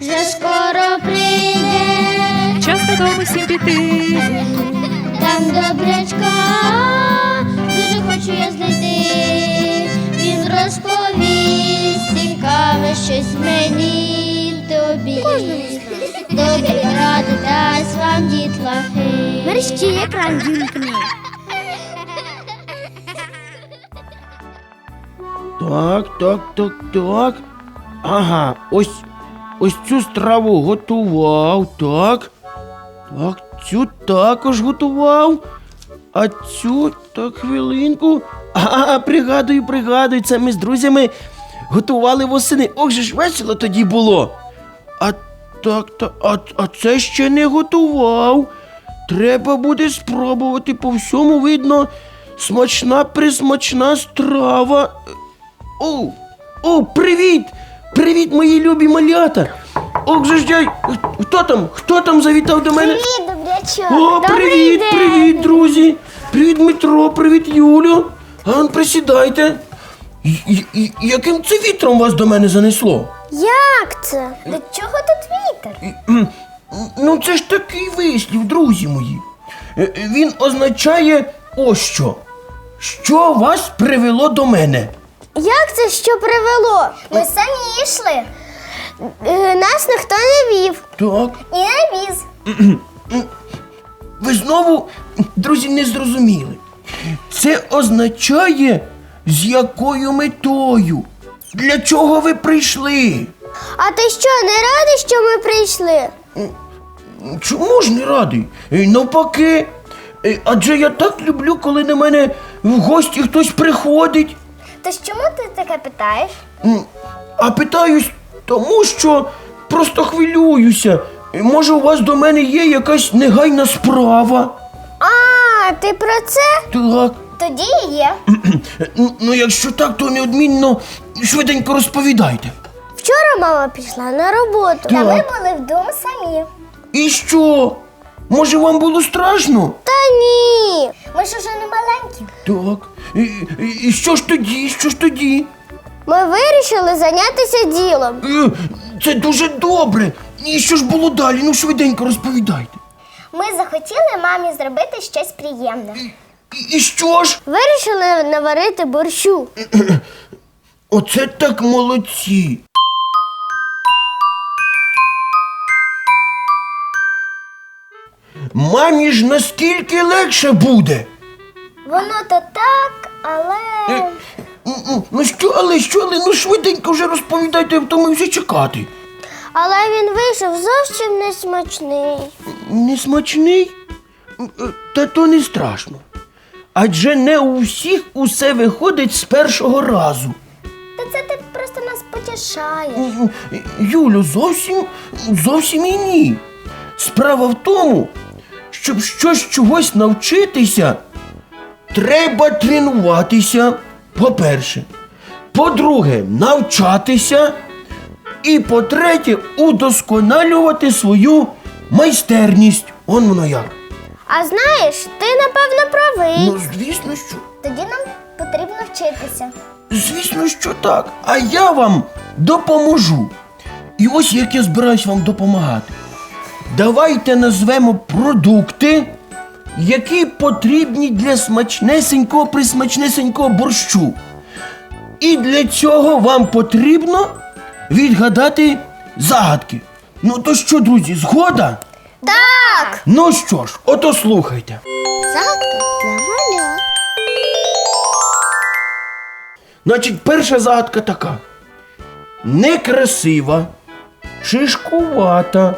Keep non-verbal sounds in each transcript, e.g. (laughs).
вже скоро прийде, Час додому всім піти. там добрячка, дуже хочу я знайти. Він розповість цікаве щось мені тобі. Добрі ради дасть вам дітлахи. Мерщі екран вімкни. Так, так, так, так. Ага, ось ось цю страву готував, так. Так, цю також готував. А цю так хвилинку. Ага, пригадую, пригадую, це ми з друзями готували восени. Ох же ж весело тоді було. А так, так, а, а це ще не готував. Треба буде спробувати по всьому видно. Смачна присмачна страва. О, о, привіт! Привіт, мої любі малята! Ох же ж я. Хто там? Хто там завітав до мене? Привіт, добрячок. О, привіт, привіт, друзі! Привіт, Дмитро, привіт, Юлю. А ну, присідайте. І- і- і- Яким це вітром вас до мене занесло? Як це? До чого тут вітер? М, Ну, це ж такий вислів, друзі мої. Е, е, Він означає ось що. Що вас привело до мене? Як це що привело? Ми самі йшли. Нас ніхто не вів. Так. І не віз. Ви знову, друзі, не зрозуміли. Це означає, з якою метою? Для чого ви прийшли? А ти що, не радий, що ми прийшли? Чому ж не радий? Е, Навпаки. Е, Адже я так люблю, коли на мене в гості хтось приходить. То чому ти таке питаєш? М, А питаюсь, тому що просто хвилююся. Може, у вас до мене є якась негайна справа? А, ти про це? Так. Тоді є. Ну, ну, якщо так, то неодмінно швиденько розповідайте. Вчора мама пішла на роботу. Та ми були вдома самі. І що? Може, вам було страшно? Та ні. Ми ж уже не маленькі. Так. І, і, і що ж тоді? Що ж тоді? Ми вирішили зайнятися ділом. Е, Це дуже добре. І що ж було далі? Ну, швиденько розповідайте. Ми захотіли мамі зробити щось приємне. І, і що ж? Вирішили наварити борщу. (clears throat) Оце так молодці. Мамі ж настільки легше буде. Воно то так, але. М, Ну що, але що, але ну швиденько вже розповідайте, а то ми вже чекати. Але він вийшов зовсім не смачний. Несмачний? М, е, Та то не страшно. Адже не у всіх усе виходить з першого разу. Та це ти просто нас потішаєш. М, м, Юлю, зовсім зовсім і ні. Справа в тому, щоб щось чогось навчитися, треба тренуватися, по-перше. По-друге, навчатися. І по-третє, удосконалювати свою майстерність. Он воно як. А знаєш, ти напевно правий. Ну, звісно, що. Тоді нам потрібно вчитися. Звісно, що так. А я вам допоможу. І ось як я збираюсь вам допомагати. Давайте назвемо продукти, які потрібні для смачнесенького присмачнесенького борщу. І для цього вам потрібно відгадати загадки. Ну то що, друзі, згода? Так! Ну що ж, ото слухайте. Загадка для маля. Значить, перша загадка така. Некрасива, шишкувата.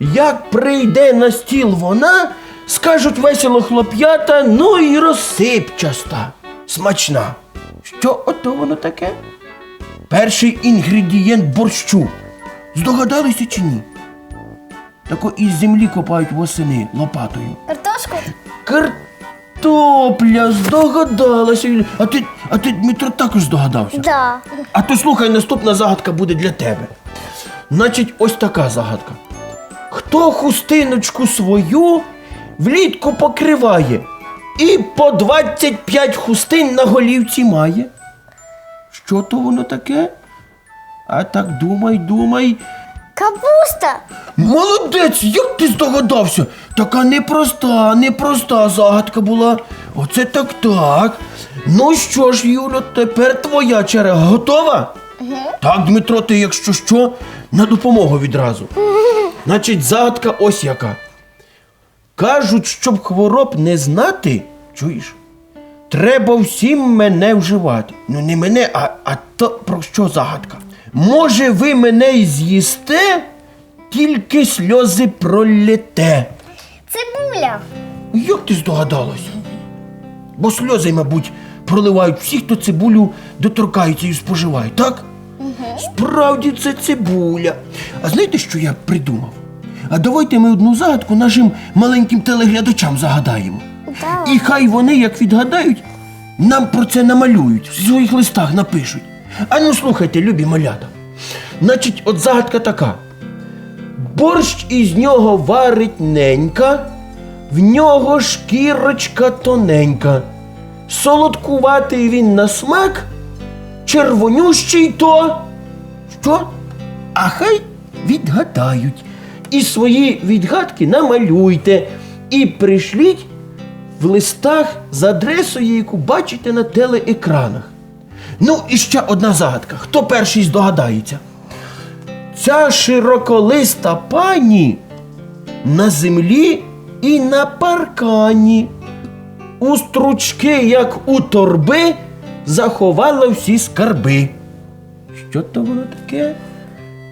Як прийде на стіл вона, скажуть весело хлоп'ята, ну і розсипчаста, смачна. Що ото воно таке? Перший інгредієнт борщу. Здогадалися чи ні? Тако із землі копають восени лопатою. Картошку? Картопля, здогадалася. А ти, а ти, Дмитро, також здогадався. Да. А то слухай, наступна загадка буде для тебе. Значить, ось така загадка. Хто хустиночку свою влітку покриває і по 25 хустин на голівці має? Що то воно таке? А так думай, думай. Капуста. Молодець, як ти здогадався? Така непроста, непроста загадка була. Оце так так. Ну що ж, Юля, тепер твоя черга готова? Так, Дмитро, ти, якщо що, на допомогу відразу. (laughs) Значить, загадка ось яка. Кажуть, щоб хвороб не знати, чуєш? Треба всім мене вживати. Ну не мене, а, а то про що загадка? Може, ви мене й з'їсте, тільки сльози пролєте. Цибуля. Як ти здогадалася? Бо сльози, мабуть, проливають всі, хто цибулю доторкається і споживає, так? Справді це цибуля. А знаєте, що я придумав? А давайте ми одну загадку нашим маленьким телеглядачам загадаємо. Давай. І хай вони, як відгадають, нам про це намалюють, в своїх листах напишуть. А ну слухайте, любі малята. Значить, от загадка така. Борщ із нього варить ненька, в нього шкірочка тоненька. Солодкуватий він на смак, червонющий то. Що? А хай відгадають. І свої відгадки намалюйте і пришліть в листах з адресою, яку бачите на телеекранах. Ну і ще одна загадка. Хто перший здогадається? Ця широколиста пані на землі і на паркані. У стручки, як у торби, заховала всі скарби. Що то воно таке?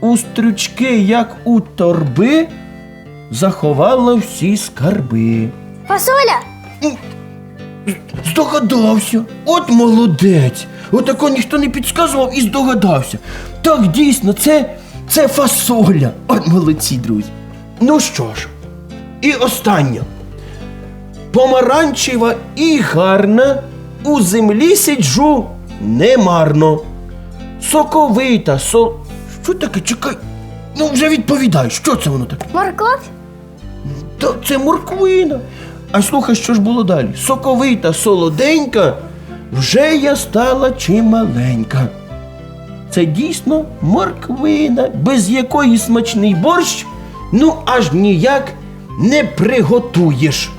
У стручки, як у торби, заховала всі скарби. Фасоля. Здогадався. От молодець. Отако ніхто не підказував і здогадався. Так, дійсно, це, це фасоля. От молодці, друзі. Ну що ж, і останнє. Помаранчева і гарна, у землі сиджу немарно. Соковита, со. Що таке? Чекай. Ну вже відповідай, що це воно таке? Морков. Та це морквина. А слухай, що ж було далі? Соковита, солоденька, вже я стала чималенька. Це дійсно морквина, без якої смачний борщ, ну аж ніяк не приготуєш.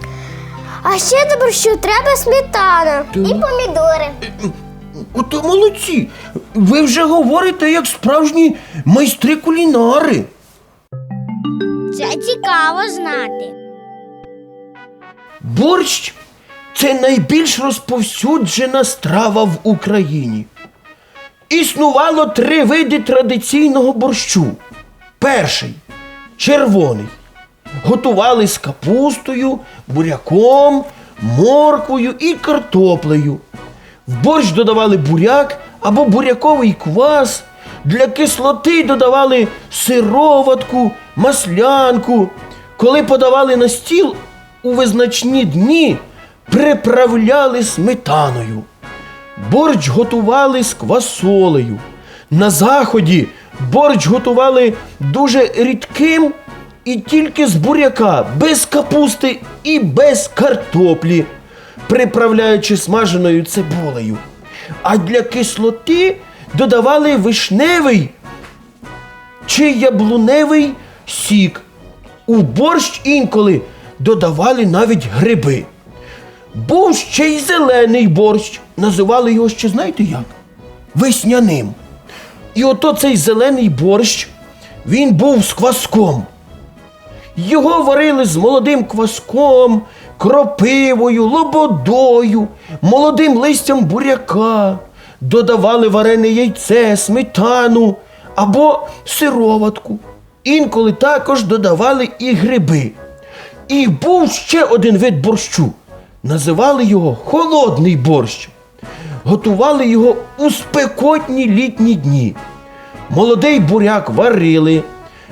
А ще добре, що треба сметана. І помідори. Ото молодці. Ви вже говорите як справжні майстри кулінари. Це цікаво знати. Борщ це найбільш розповсюджена страва в Україні. Існувало три види традиційного борщу. Перший червоний. Готували з капустою, буряком, морквою і картоплею. В борщ додавали буряк або буряковий квас. Для кислоти додавали сироватку, маслянку. Коли подавали на стіл у визначні дні, приправляли сметаною. Борщ готували з квасолею. На заході борщ готували дуже рідким і тільки з буряка, без капусти і без картоплі, приправляючи смаженою цибулею. А для кислоти додавали вишневий чи яблуневий сік. У борщ інколи додавали навіть гриби. Був ще й зелений борщ. Називали його ще, знаєте як? Весняним. І ото цей зелений борщ, він був з кваском. Його варили з молодим кваском, кропивою, лободою, молодим листям буряка, додавали варене яйце, сметану або сироватку. Інколи також додавали і гриби. І був ще один вид борщу. Називали його холодний борщ. Готували його у спекотні літні дні. Молодий буряк варили,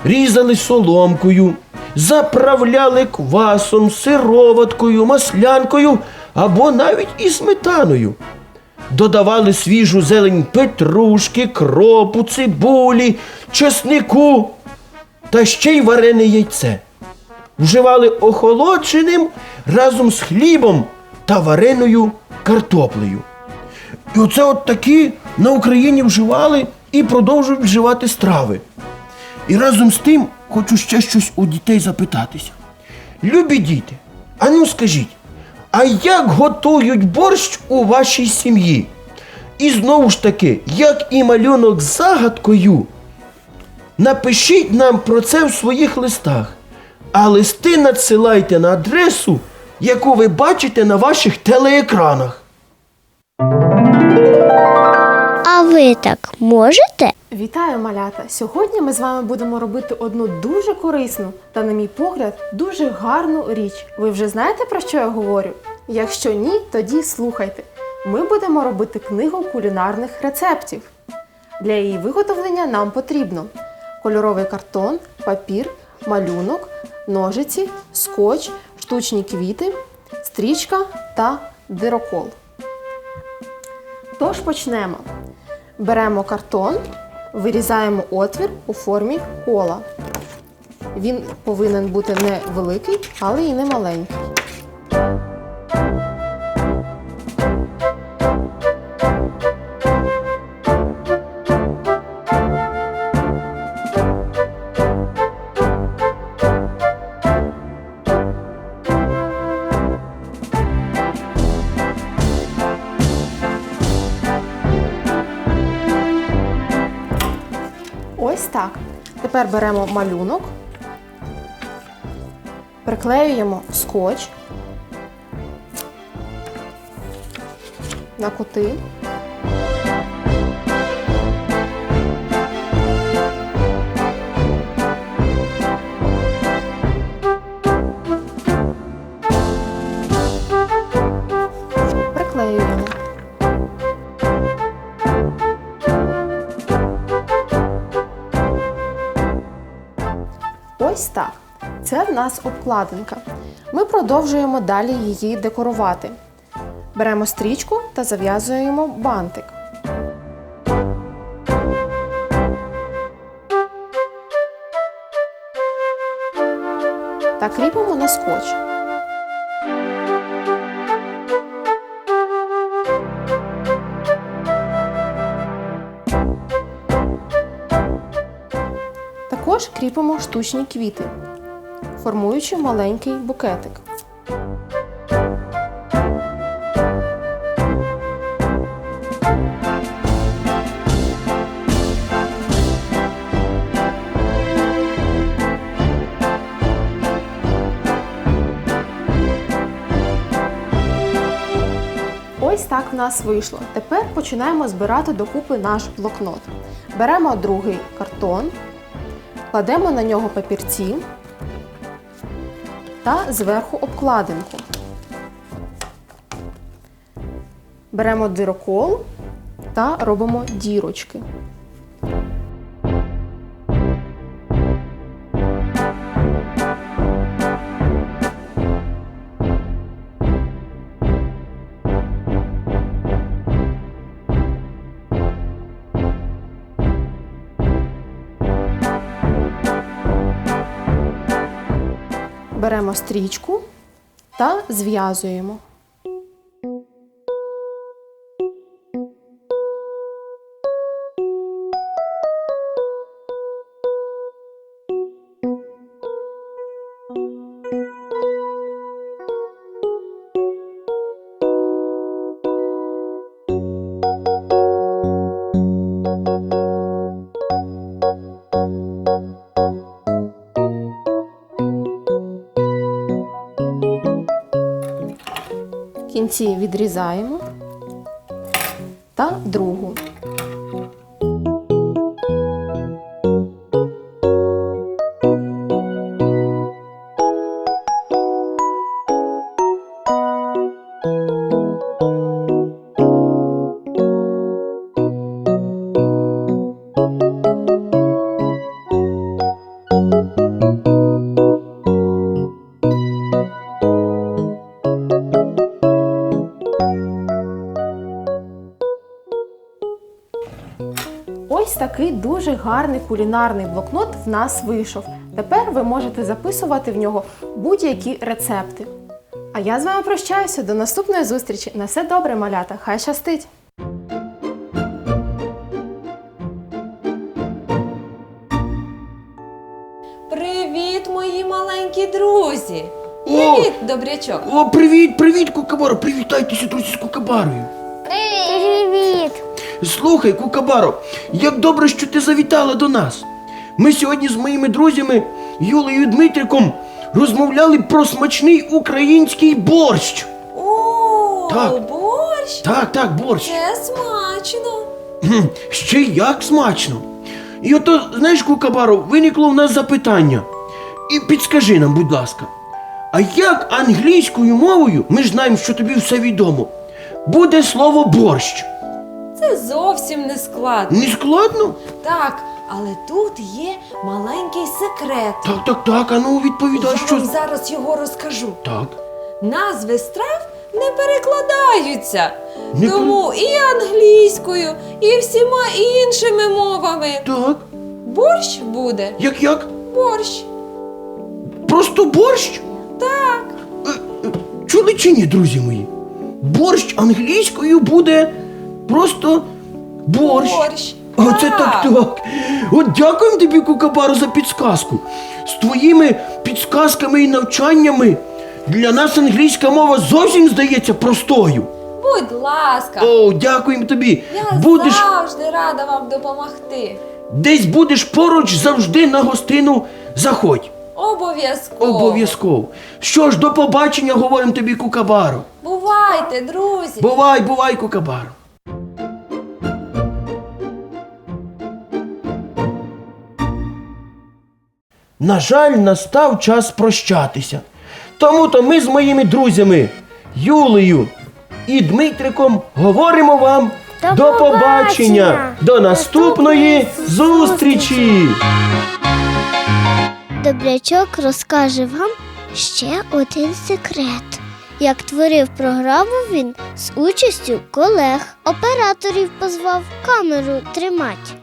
різали соломкою, заправляли квасом, сироваткою, маслянкою або навіть і сметаною. Додавали свіжу зелень петрушки, кропу, цибулі, чеснику та ще й варене яйце. Вживали охолодженим разом з хлібом та вареною картоплею. І оце от такі на Україні вживали і продовжують вживати страви. І разом з тим хочу ще щось у дітей запитатися. Любі діти, а ну скажіть, а як готують борщ у вашій сім'ї? І знову ж таки, як і малюнок з загадкою, напишіть нам про це в своїх листах. А листи надсилайте на адресу, яку ви бачите на ваших телеекранах. Ви так можете? Вітаю, малята! Сьогодні ми з вами будемо робити одну дуже корисну та, на мій погляд, дуже гарну річ. Ви вже знаєте про що я говорю? Якщо ні, тоді слухайте. Ми будемо робити книгу кулінарних рецептів. Для її виготовлення нам потрібно кольоровий картон, папір, малюнок, ножиці, скотч, штучні квіти, стрічка та дирокол. Тож почнемо. Беремо картон, вирізаємо отвір у формі кола. Він повинен бути не великий, але і не маленький. Тепер беремо малюнок, приклеюємо скотч на кути. Нас обкладинка. Ми продовжуємо далі її декорувати. Беремо стрічку та зав'язуємо бантик. Та кріпимо на скотч. Також кріпимо штучні квіти, формуючи маленький букетик. Ось так в нас вийшло. Тепер починаємо збирати докупи наш блокнот. Беремо другий картон, кладемо на нього папірці та зверху обкладинку. Беремо дирокол та робимо дірочки. Беремо стрічку та зв'язуємо. Кінці відрізаємо та другу. Такий дуже гарний кулінарний блокнот в нас вийшов. Тепер ви можете записувати в нього будь-які рецепти. А я з вами прощаюся до наступної зустрічі. На все добре, малята! Хай щастить! Привіт, мої маленькі друзі. О! Привіт, добрячок. О, привіт, привіт, Кукабаро, привітайтеся, друзі, з Кукабарою. Привіт! Слухай, Кукабаро, як добре, що ти завітала до нас. Ми сьогодні з моїми друзями Юлею і Дмитриком розмовляли про смачний український борщ. О, Так. борщ. Так, так, борщ. Це смачно. Ще як смачно. І ото, знаєш, Кукабаро, виникло в нас запитання. І підскажи нам, будь ласка, а як англійською мовою, ми ж знаємо, що тобі все відомо, буде слово борщ? Це зовсім не складно. Не складно? Так, але тут є маленький секрет. Так, так, так, а ну відповідай, Я що. вам зараз його розкажу. Так. Назви страв не перекладаються. Не Тому і англійською, і всіма іншими мовами. Так. Борщ буде. Як як? Борщ. Просто борщ? Так. Е, е, Чули чи ні, друзі мої? Борщ англійською буде просто борщ. Борщ. Оце так так. От дякуємо тобі, Кукабару, за підсказку. З твоїми підсказками і навчаннями для нас англійська мова зовсім здається простою. Будь ласка. О, дякуємо тобі. Я Будеш завжди рада вам допомогти. десь будеш поруч завжди на гостину заходь. Обов'язково. Обов'язково. Що ж, до побачення, говоримо тобі, Кукабару. Бувайте, друзі. Бувай, бувай, Кукабару. На жаль, настав час прощатися. Тому то ми з моїми друзями Юлею і Дмитриком говоримо вам До до побачення, побачення. до наступної зустрічі. Добрячок розкаже вам ще один секрет. Як творив програму він з участю колег, операторів позвав камеру тримати